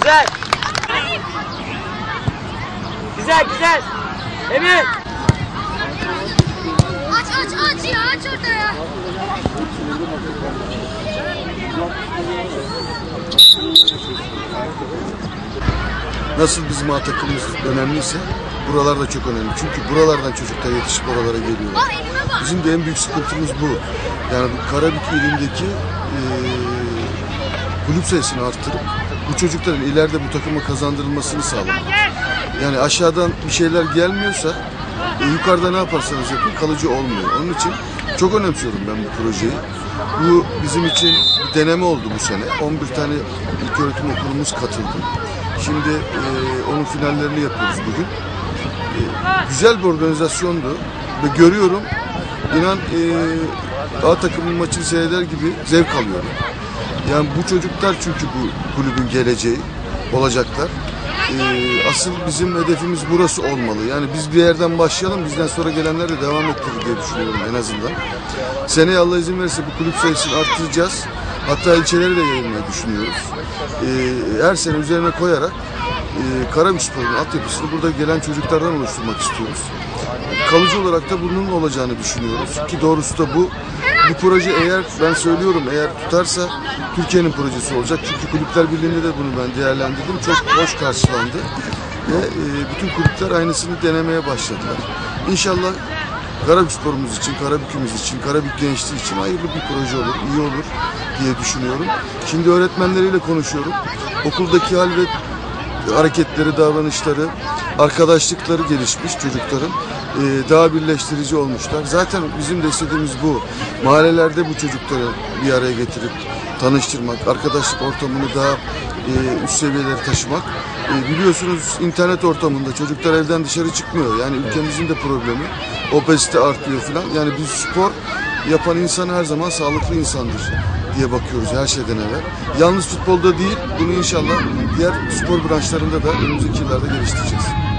Güzel. Güzel güzel. Emir. Aç aç aç ya aç orada ya. Nasıl bizim A takımımız önemliyse buralar da çok önemli. Çünkü buralardan çocuklar yetişip oralara geliyorlar. Bizim de en büyük sıkıntımız bu. Yani bu Karabük ilindeki eee kulüp sayısını arttırıp bu çocukların ileride bu takıma kazandırılmasını sağlamak. Yani aşağıdan bir şeyler gelmiyorsa e, yukarıda ne yaparsanız yapın kalıcı olmuyor. Onun için çok önemsiyorum ben bu projeyi. Bu bizim için bir deneme oldu bu sene. 11 tane ilköğretim okulumuz katıldı. Şimdi e, onun finallerini yapıyoruz bugün. E, güzel bir organizasyondu ve görüyorum inan e, A takımın maçını seyreder gibi zevk alıyorum. Yani bu çocuklar çünkü bu kulübün geleceği olacaklar. Ee, asıl bizim hedefimiz burası olmalı. Yani biz bir yerden başlayalım, bizden sonra gelenler de devam ettirir diye düşünüyorum en azından. Seneye Allah izin verirse bu kulüp sayısını arttıracağız. Hatta ilçeleri de yayılmayı düşünüyoruz. Ee, her sene üzerine koyarak e, Karabükspor'un altyapısını burada gelen çocuklardan oluşturmak istiyoruz. Kalıcı olarak da bunun olacağını düşünüyoruz. Ki doğrusu da bu. Bu proje eğer ben söylüyorum eğer tutarsa Türkiye'nin projesi olacak. Çünkü Kulüpler Birliği'nde de bunu ben değerlendirdim. Çok hoş karşılandı. Ve e, bütün kulüpler aynısını denemeye başladılar. İnşallah Karabüksporumuz için, Karabük'ümüz için, Karabük gençliği için hayırlı bir proje olur, iyi olur diye düşünüyorum. Şimdi öğretmenleriyle konuşuyorum. Okuldaki hal ve hareketleri, davranışları, arkadaşlıkları gelişmiş çocukların. Ee, daha birleştirici olmuşlar. Zaten bizim de istediğimiz bu. Mahallelerde bu çocukları bir araya getirip tanıştırmak, arkadaşlık ortamını daha e, üst seviyelere taşımak. E, biliyorsunuz internet ortamında çocuklar evden dışarı çıkmıyor. Yani ülkemizin de problemi. Obezite artıyor falan. Yani biz spor yapan insan her zaman sağlıklı insandır diye bakıyoruz her şeyden evvel. Yalnız futbolda değil, bunu inşallah diğer spor branşlarında da önümüzdeki yıllarda geliştireceğiz.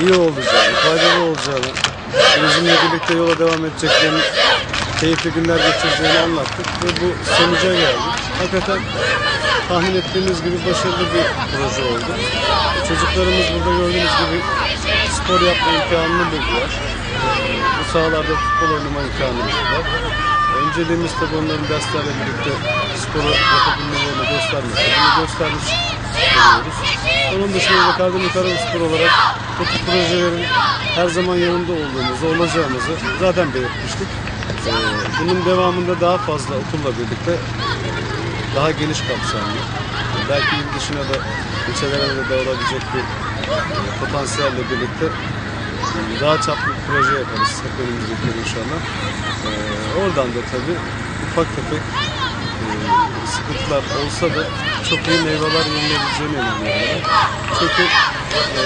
İyi olacağını, faydalı olacağını, bizimle birlikte yola devam edeceklerini, keyifli günler geçireceğini anlattık ve bu sonuca geldik. Hakikaten tahmin ettiğimiz gibi başarılı bir proje oldu. Çocuklarımız burada gördüğünüz gibi spor yapma imkanını buldular. Bu sahalarda futbol oynama imkanı buldular. Önceliğimiz tabii onların derslerle birlikte sporu yapabilmelerini göstermesi. Bunu göstermiş oluyoruz. Onun dışında da Kardemir Karabispor olarak bu projelerin her zaman yanında olduğumuzu, olacağımızı zaten belirtmiştik. Bunun devamında daha fazla okulla birlikte daha geniş kapsamlı, belki il dışına da ilçelere de dağılabilecek bir e, potansiyelle birlikte daha çaplı bir proje yaparız hep önümüzdeki inşallah. Ee, oradan da tabii ufak tefek e, sıkıntılar olsa da çok iyi meyveler yenilebileceğine inanıyorum. Çünkü e,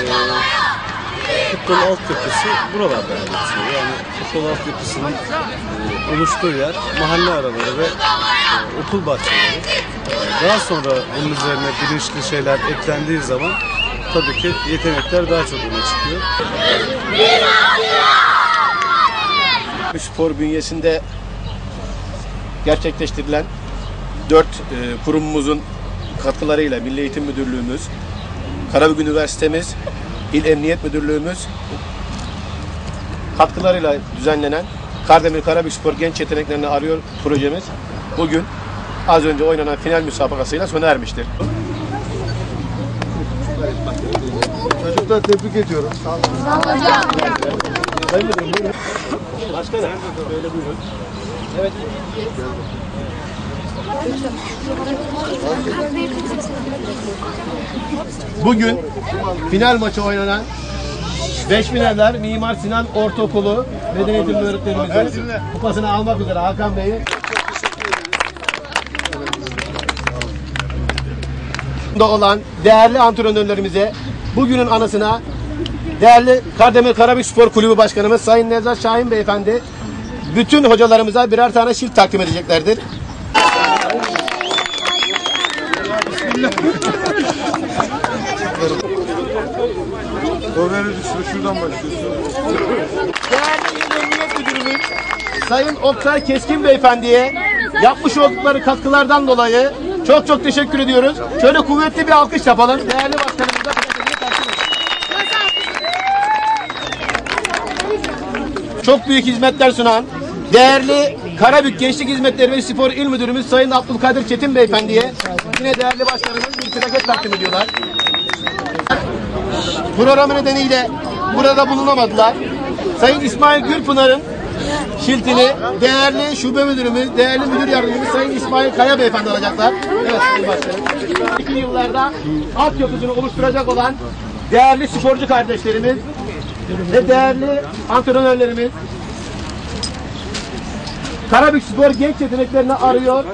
futbol altyapısı buralarda geçiyor. Yani futbol altyapısının e, oluştuğu yer mahalle araları ve e, okul bahçeleri. Daha sonra bunun üzerine bilinçli şeyler eklendiği zaman tabii ki yetenekler daha çok öne çıkıyor. Spor bünyesinde gerçekleştirilen dört e, kurumumuzun katkılarıyla Milli Eğitim Müdürlüğümüz, Karabük Üniversitemiz, İl Emniyet Müdürlüğümüz katkılarıyla düzenlenen Kardemir Karabükspor Genç Yeteneklerini Arıyor projemiz bugün az önce oynanan final müsabakasıyla sona ermiştir. Çocuklar tebrik ediyorum. Sayın Müdürüm buyurun. Başkanım. Böyle buyurun. Evet. Bugün final maçı oynanan Beşbineler Mimar Sinan Ortaokulu Beden Eğitimi öğretmenimizin kupasını almak üzere Hakan Bey'i da olan değerli antrenörlerimize bugünün anısına değerli Kardemir Karabük Spor Kulübü Başkanımız Sayın Nevzat Şahin Beyefendi bütün hocalarımıza birer tane şilt takdim edeceklerdir. O verici sıra şuradan başlıyorsun. Değerli İl Emniyet Sayın Oktay Keskin Beyefendi'ye yapmış oldukları katkılardan dolayı çok çok teşekkür ediyoruz. Şöyle kuvvetli bir alkış yapalım. Değerli başkanımıza. Çok büyük hizmetler sunan değerli Karabük Gençlik Hizmetleri ve Spor İl Müdürümüz Sayın Abdülkadir Çetin Beyefendi'ye yine değerli başkanımız bir plaket takdim ediyorlar. Programı nedeniyle burada bulunamadılar. Sayın İsmail Gülpınar'ın şiltini değerli şube müdürümüz, değerli müdür yardımcımız Sayın İsmail Kaya Beyefendi alacaklar. Evet Sayın Başkanım. İki yıllarda altyapısını oluşturacak olan değerli sporcu kardeşlerimiz ve değerli antrenörlerimiz Karabük Spor genç yeteneklerini arıyor.